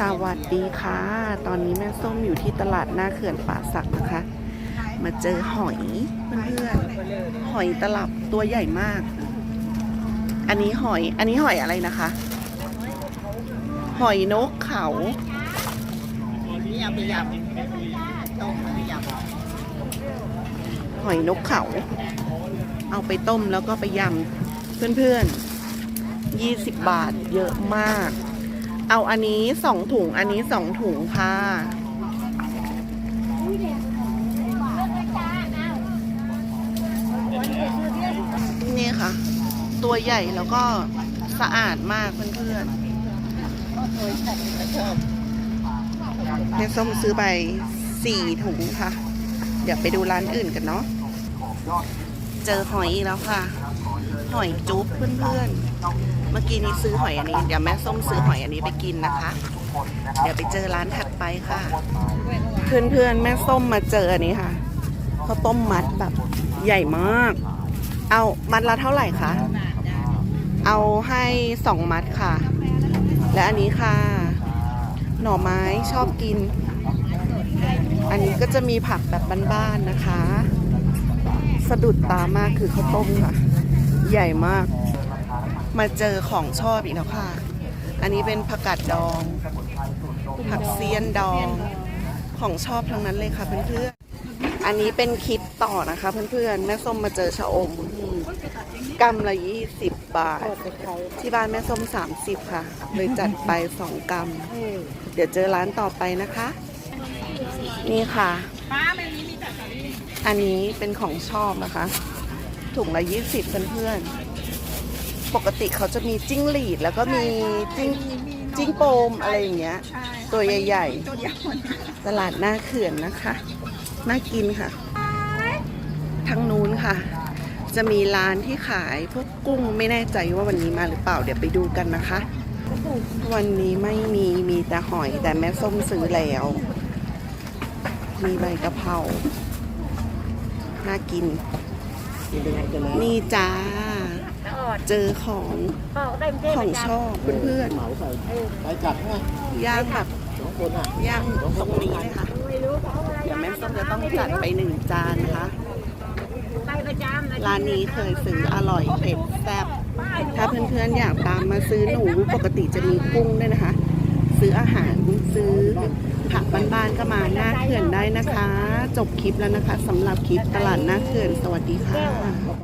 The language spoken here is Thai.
สวัสดีค่ะ ตอนนี้แม่ส้มอยู่ที่ตลาดหน้าเขื่อนป่าสักนะคะ มาเจอหอยเพื่อนๆหอยตลับตัวใหญ่มาก อันนี้หอย อันนี้หอยอะไรนะคะ หอยนกเขานี่เอาไปยำต้มเอาไปยหอยนกเขา เอาไปต้มแล้วก็ไปยำเพื่อนๆ20 บาทเยอะมาก เอาอันนี้สองถุง อันนี้สองถุงค่ะ นี่ค่ะ ตัวใหญ่แล้วก็สะอาดมากเพื่อนำเคยใส่ก็ชอบๆแม่ส้มซื้อไปสี่ถุงค่ะ เดี๋ยวไปดูร้านอื่นกันเนาะ เจอหอยอีกแล้วค่ะ หอยจุ๊บเพื่อนๆ เมื่อกี้นี้ซื้อหอยอันนี้ เดี๋ยวแม่ส้มซื้อหอยอันนี้ไปกินนะคะ เดี๋ยวไปเจอร้านถัดไปค่ะ เพื่อนๆ แม่ส้มมาเจออันนี้ค่ะข้าวต้มมัดแบบใหญ่มาก เอามัดละเท่าไหร่คะ เอาให้สองมัดค่ะ และอันนี้ค่ะ หน่อไม้ชอบกิน อันนี้ก็จะมีผักแบบบ้านๆนะคะ สะดุดตามากคือข้าวต้มค่ะ ใหญ่มาก มาเจอของชอบอีกแล้วค่ะ อันนี้เป็นผักกาดดอง ผักเซียนดอง ของชอบทั้งนั้นเลยค่ะเพื่อนๆ อันนี้เป็นคลิปต่อนะคะเพื่อนๆ แม่ส้มมาเจอชะอมกำละยี่สิบบาท ที่บ้านแม่ส้ม30ค่ะ เลยจัดไป2กรัมเดี๋ยวเจอร้านต่อไปนะคะ นี่ค่ะ อันนี้เป็นของชอบนะคะ ถุงละ20เพื่อนๆ ปกติเขาจะมีจิ้งหรีดแล้วก็มีจิ้งจิ้งโปมอะไรอย่างเงี้ย ตัวใหญ่ตัวเดียวๆตลาดหน้าเขื่อนนะคะ น่ากินค่ะ ทางนู้นค่ะ จะมีร้านที่ขายพวกกุ้งไม่แน่ใจว่าวันนี้มาหรือเปล่าเดี๋ยวไปดูกันนะคะ วันนี้ไม่มีมีแต่หอยแต่แม่ส้มซื้อแล้ว มีใบกะเพราน่ากิน นี่จ้า เจอของของชอบเพื่อนเหมาใส่ไปจัดไงๆย่างแบบสองคนอะย่างตรงนี้เลยค่ะเดี๋ยวแม่ส้มจะต้องจัดไปหนึ่งจานนะคะร้านนี้เคยซื้ออร่อยเผ็ดแซ่บถ้าเพื่อนๆอยากตามมาซื้อหนูปกติจะมีกุ้งด้วยนะคะ ซื้ออาหารซื้อผักบ้านๆก็มาหน้าเขื่อนได้นะคะ จบคลิปแล้วนะคะสำหรับคลิปตลาดหน้าเขื่อนสวัสดีค่ะ